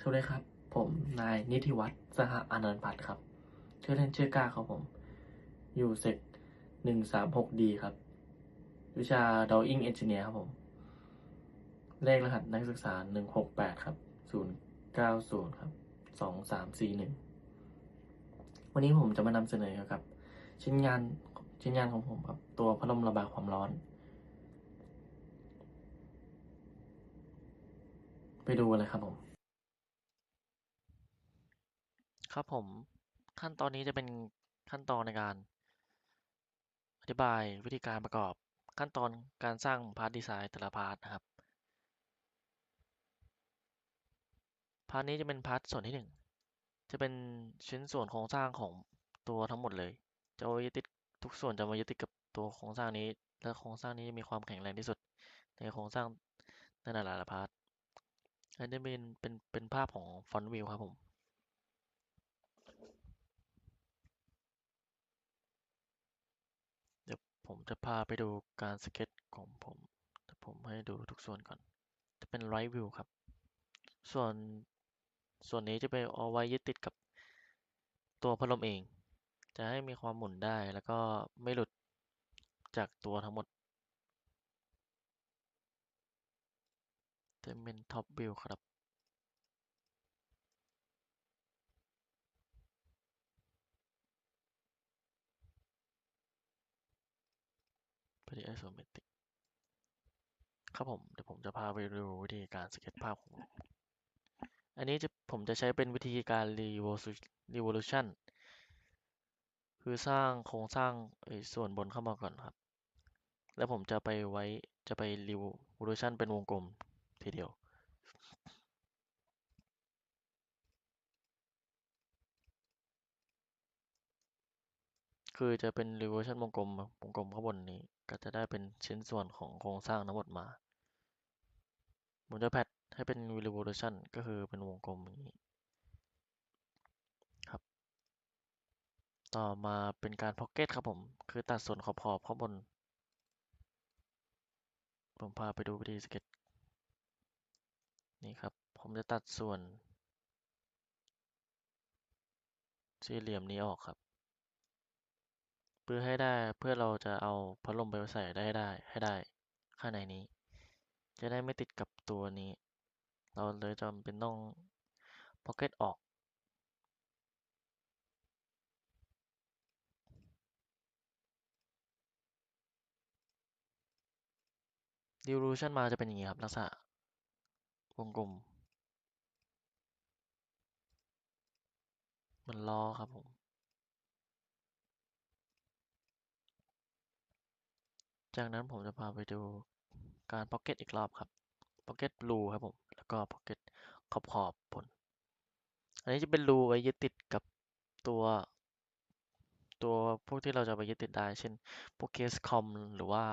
สวัสดีครับ ผมนายนิติวัฒน์สหอนันต์พัฒน์ครับชื่อเล่นชื่อก้าครับผม อยู่เซกหนึ่งสามหกดีครับ วิชา Drawing Engineer ครับผม เลขรหัสนักศึกษาหนึ่งหกแปดครับศูนย์เก้าศูนย์ครับสองสามสี่หนึ่งวันนี้ผมจะมานำเสนอเกี่ยวกับ ชิ้นงานชิ้นงานของผมครับตัวพัดลมระบายความร้อน ไปดูเลยครับผม ครับผมขั้นตอนนี้จะเป็นขั้นตอนในการ อธิบายวิธีการประกอบขั้นตอนการสร้างพาร์ทดีไซน์แต่ละพาร์ทนะครับพาร์ทนี้จะเป็นพาร์ทส่วนที่หนึ่งจะเป็นชิ้นส่วนโครงสร้างของตัวทั้งหมดเลย จะเอายึดติดทุกส่วนจะมายึดติดกับตัวโครงสร้างนี้ และโครงสร้างนี้มีความแข็งแรงที่สุด ในโครงสร้างในแต่ละพาร์ทอันนี้เป็นเป็นเป็นภาพของฟอนต์วิวครับผม เดี๋ยว ผมจะพาไปดูการสเก็ตของผม แต่ผมให้ดูทุกส่วนก่อน จะเป็นไรวิวครับ ส่วนส่วนนี้จะไปเอาไว้ยึดติดกับตัวพัดลมเอง จะให้มีความหมุนได้แล้วก็ไม่หลุดจากตัวทั้งหมดจะเป็นท็อปวิวครับ ไปที่ isometric ครับผม เดี๋ยวผมจะพาไปดูวิธีการสเก็ตภาพของ อันนี้จะผมจะใช้เป็นวิธีการ revolution คือสร้างโครงสร้างไอส่วนบนเข้ามาก่อนครับ แล้วผมจะไปไว้จะไป revolution เป็นวงกลมทีเดียวคือจะเป็น revolution วงกลมวงกลมข้างบนนี้ ก็จะได้เป็นชิ้นส่วนของโครงสร้างทั้งหมดมาผมจะแพทให้เป็น revolution ก็คือเป็นวงกลมอย่างนี้ครับ ต่อมาเป็นการ pocket ครับผม คือตัดส่วนขอบขอบข้างบน ผมพาไปดูวิธีสเก็ตนี่ครับ ผมจะตัดส่วน สี่เหลี่ยมนี้ออกครับ เพื่อให้ได้เพื่อเราจะเอาพัดลมไปใส่ได้ได้ให้ได้ข้างในนี้ จะได้ไม่ติดกับตัวนี้ เราเลยจำเป็นต้อง pocket ออก devolution มาจะเป็นอย่างนี้ครับลักษณะวงกลมมันล้อครับผม จากนั้นผมจะพาไปดูการ pocket อีกรอบครับ pocket รูครับผม แล้วก็ pocket ขอบขอบบนอันนี้จะเป็นรูไว้ยึดติดกับตัวตัวพวกที่เราจะไปยึดติดได้ เช่นพวกเคสคอมหรือว่า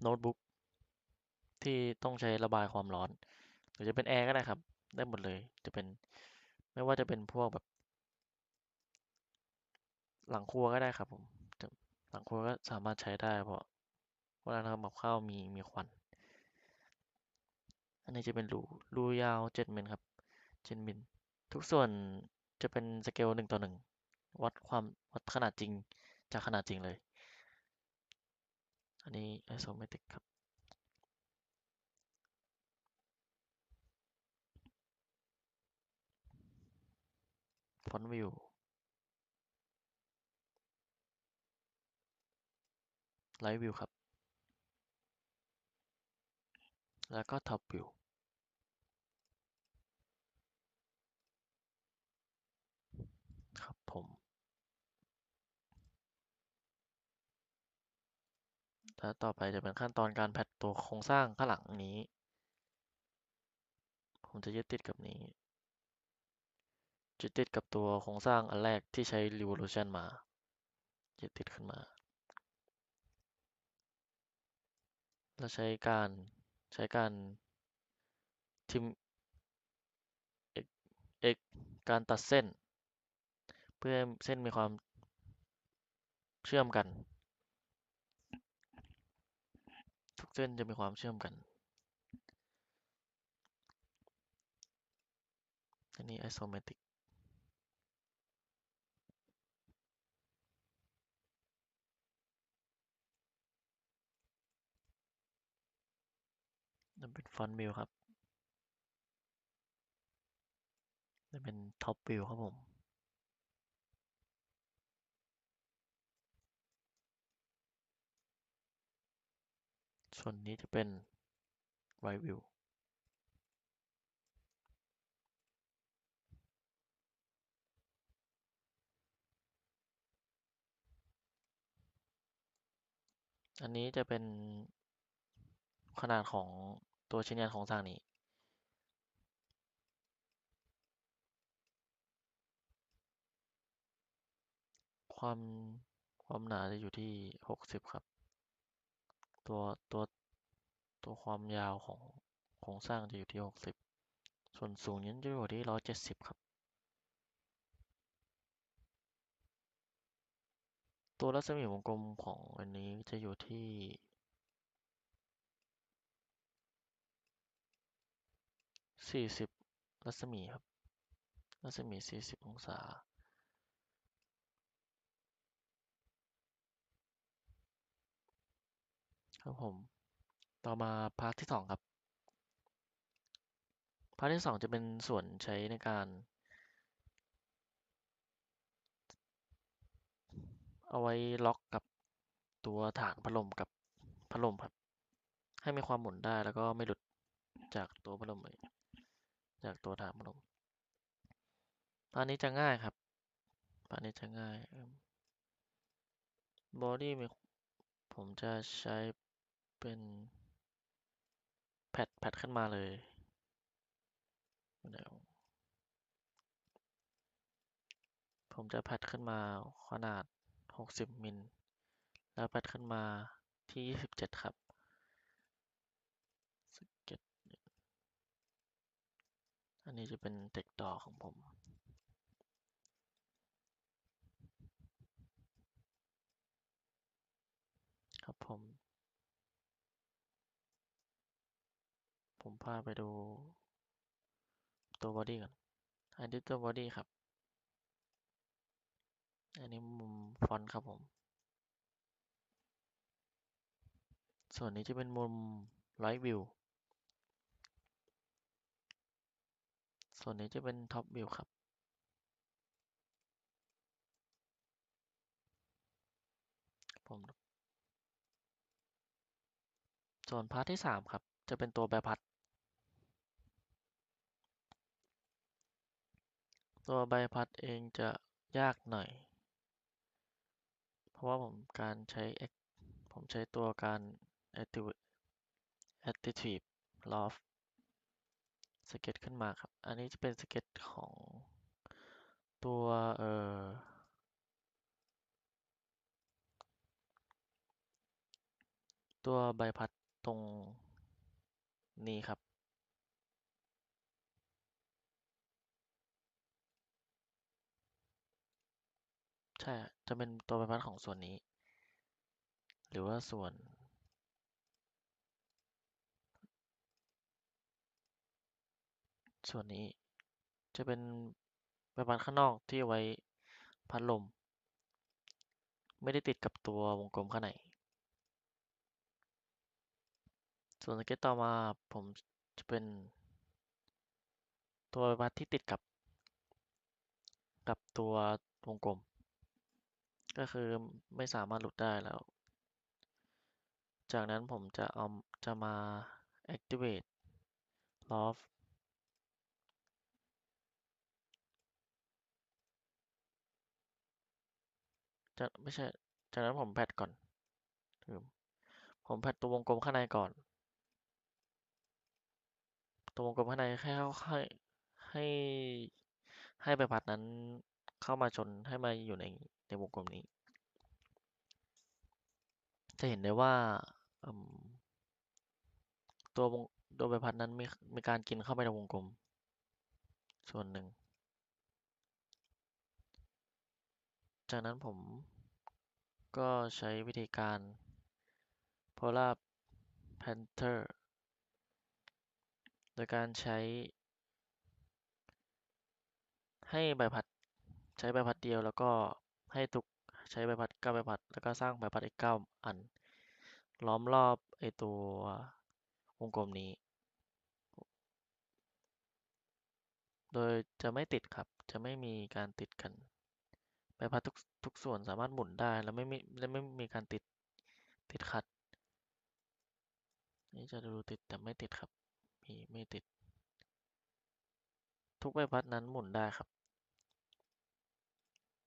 โน้ตบุ๊กที่ต้องใช้ระบายความร้อน หรือจะเป็นแอร์ก็ได้ครับ ได้หมดเลย จะเป็นไม่ว่าจะเป็นพวกแบบ หลังครัวก็ได้ครับผม หลังครัวก็สามารถใช้ได้เพราะ เวลาทำกับข้าวมีมีควัน อันนี้จะเป็นรูรูยาวเจ็ดมิลครับเจ็ดมิลทุกส่วนจะเป็นสเกลหนึ่งต่อหนึ่งวัดความวัดขนาดจริงจากขนาดจริงเลย อันนี้ isometric ครับ front view ไลท์วิวครับ แล้วก็ top view ครับผมแล้วต่อไปจะเป็นขั้นตอนการแพทตัวโครงสร้างข้างหลังนี้ ผมจะยึดติดกับนี้ยึดติดกับตัวโครงสร้างอันแรกที่ใช้ revolution มายึดติดขึ้นมาแล้วใช้การ ใช้การทิมเอกการตัดเส้น เพื่อเส้นมีความเชื่อมกัน ทุกเส้นจะมีความเชื่อมกันอันนี้ isometric นั่นเป็น front view ครับนั่นเป็น top view ครับผมส่วนนี้จะเป็น right view อันนี้จะเป็นขนาดของ ตัวชิ้นงานโครงสร้างนี้ความความหนาจะอยู่ที่หกสิบครับ ตัวตัวตัวความยาวของโครงสร้างจะอยู่ที่หกสิบส่วนสูงนี้จะอยู่ที่ร้อยเจ็ดสิบครับ ตัวรัศมีวงกลมของอันนี้จะอยู่ที่ สี่สิบรัศมีครับ รัศมีสี่สิบองศา ครับผม ต่อมาพาร์ทที่สองครับ พาร์ทที่สองจะเป็นส่วนใช้ในการเอาไว้ล็อกกับตัวฐานพัดลมกับพัดลมครับ ให้มีความหมุนได้แล้วก็ไม่หลุดจากตัวพัดลมเลย จากตัวฐานพัดลมพาร์ทนี้จะง่ายครับพาร์ทนี้จะง่ายบอดี้ผมจะใช้เป็นแพดแพดขึ้นมาเลยผมจะแพดขึ้นมาขนาด 60 มิล แล้วแพดขึ้นมาที่ 27 ครับสเก็ต อันนี้จะเป็นเทคต่อของผมครับผม ผมพาไปดูตัวบอดี้ก่อน อันนี้ตัวบอดี้ครับ อันนี้มุมฟอนต์ครับผม ส่วนนี้จะเป็นมุมไ i ท์วิว ส่วนนี้จะเป็นท็อปวิวครับผมส่วนพาร์ทที่สามครับ จะเป็นตัวใบพัด ตัวใบพัดเองจะยากหน่อย เพราะว่าผมการใช้ ผมใช้ตัวการ active active loft สเก็ตขึ้นมาครับ อันนี้จะเป็นสเก็ตของตัวเอ่อตัวใบพัดตรงนี้ครับ ใช่ จะเป็นตัวใบพัดของส่วนนี้ หรือว่าส่วน ส่วนนี้จะเป็นใบพัดข้างนอกที่ไว้พัดลม ไม่ได้ติดกับตัววงกลมข้างใน ส่วนสเก็ตต่อมาผมจะเป็น ตัวใบพัดที่ติดกับ กับตัววงกลม ก็คือไม่สามารถหลุดได้แล้ว จากนั้นผมจะเอาจะมา activate loft จะไม่ใช่จากนั้นผมแพดก่อน ผมแพดตัววงกลมข้างในก่อน ตัววงกลมข้างในให้เข้าให้ให้ให้ใบพัดนั้นเข้ามาชนให้มาอยู่ในในวงกลมนี้ จะเห็นได้ว่าตัววงตัวใบพัดนั้นมีมีการกินเข้าไปในวงกลม ส่วนหนึ่ง จากนั้นผมก็ใช้วิธีการ polar panther โดยการใช้ ให้ใบพัดใช้ใบพัดเดียวแล้วก็ให้ทุกใช้ใบพัดเก้าใบพัด แล้วก็สร้างใบพัดอีกเก้าอัน ล้อมรอบไอตัววงกลมนี้ โดยจะไม่ติดครับ จะไม่มีการติดกัน พัดทุกทุกส่วนสามารถหมุนได้แล้วไม่มีและไม่มีการติดติดขัด นี่จะดูติดแต่ไม่ติดครับมีไม่ติด ทุกใบพัดนั้นหมุนได้ครับ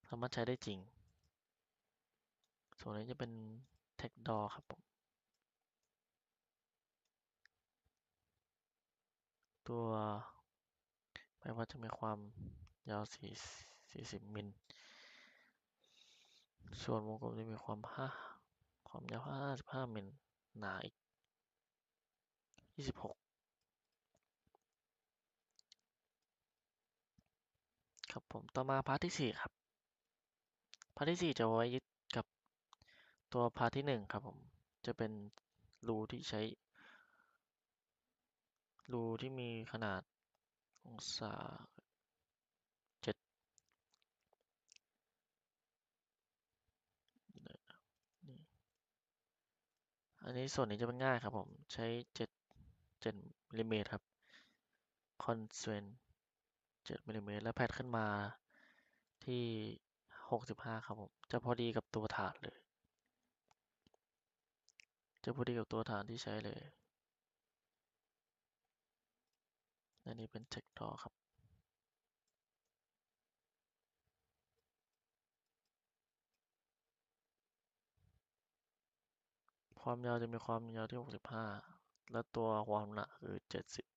สามารถใช้ได้จริง ส่วนนี้จะเป็น tech door ครับผมตัวใบพัดจะมีความยาวสี่สี่สิบมิล ส่วนวงกลมจะมีความห้าความยาวห้าสิบห้ามิลหนาอีกยี่สิบหกครับผมต่อมาพาร์ทที่สี่ครับพาร์ทที่สี่จะไว้ยึดกับตัวพาร์ทที่หนึ่งครับผมจะเป็นรูที่ใช้รูที่มีขนาดองศาเจ็ดนี่อั นนี้ส่วนนี้จะเป็นง่ายครับผมใช้เจ็ดเจ็ดมิลลิเมตรครับคอนเซนเจ็ดมิลลิเมตรแล้วแพทขึ้นมาที่หกสิบห้าครับผมจะพอดีกับตัวฐานเลย จะพอดีกับตัวฐานที่ใช้เลยอันนี้เป็น check door ครับ ความยาวจะมีความยาวที่ 65 และตัวความหนาคือ 70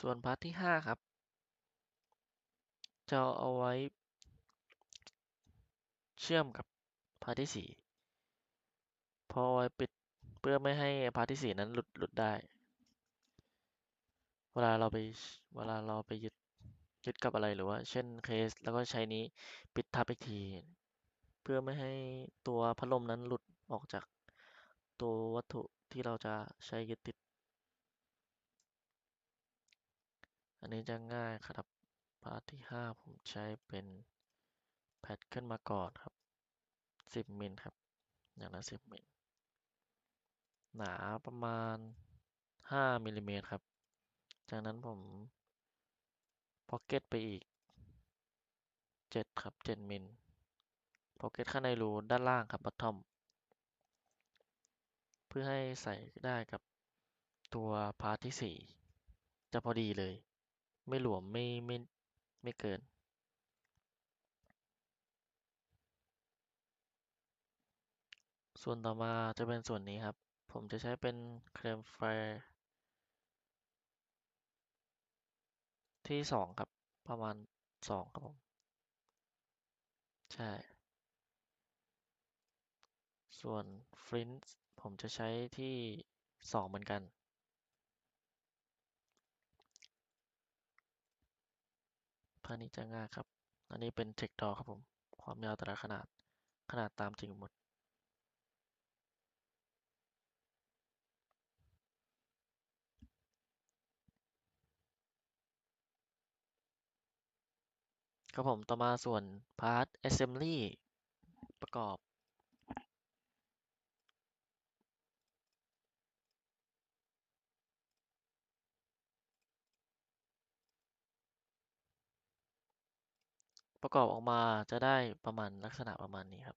ส่วนพาร์ทที่ 5 ครับ จะเอาไว้ เชื่อมกับพาร์ทที่ 4 พอไว้ปิดเพื่อไม่ให้พาร์ทที่ 4 นั้นหลุดหลุดได้ เวลาเราไปเวลาเราไปยึด ยึดกับอะไรหรือว่าเช่นเคส แล้วก็ใช้นี้ปิดทับอีกที เพื่อไม่ให้ตัวพัดลมนั้นหลุดออกจากตัววัตถุที่เราจะใช้ยึดติด อันนี้จะง่ายครับพาร์ทที่ 5 ผมใช้เป็นแพดขึ้นมาก่อนครับ 10มิลครับ อย่างละ10มิลหนาประมาณ 5มิลลิเมตรครับ จากนั้นผม พ็อกเก็ตไปอีก7ครับ7มิลพ็อกเก็ตข้างในรูด้านล่างครับ bottom เพื่อให้ใส่ได้กับตัวพาร์ทที่4จะพอดีเลย ไม่หลวมไม่ไม่ไม่เกินส่วนต่อมาจะเป็นส่วนนี้ครับ ผมจะใช้เป็นเคลมไฟ ที่สองครับ ประมาณสองครับผม ใช่ ส่วนฟลินต์ผมจะใช้ที่สองเหมือนกันพานี้จะง่ายครับ อันนี้เป็นเทคดอครับผม ความยาวแต่ละขนาด ขนาดตามจริงหมด ครับผมต่อมาส่วนพาร์ท assembly ประกอบ ประกอบออกมาจะได้ประมาณลักษณะประมาณนี้ครับ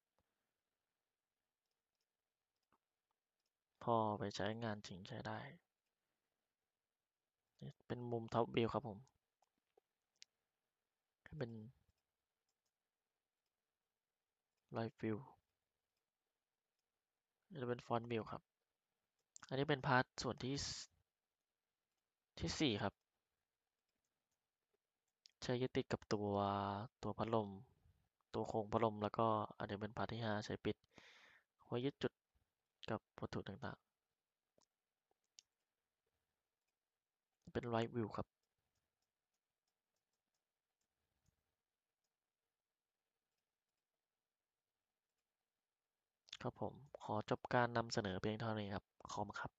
พอไปใช้งานจริงใช้ได้ เป็นมุมท็อปวิวครับผม ให้เป็นไลฟ์วิวจะเป็นฟอนต์วิวครับ อันนี้เป็นพาร์ทส่วนที่ที่สี่ครับ ใช้ยึดติดกับตัวตัวพัดลม ตัวโครงพัดลมแล้วก็อันนี้เป็นพาร์ทที่ห้าใช้ปิดไว้ยึดจุดกับวัตถุต่างๆ เป็นไลฟ์วิวครับ ครับผม ขอจบการนำเสนอเพียงเท่านี้ครับ ขอบคุณครับ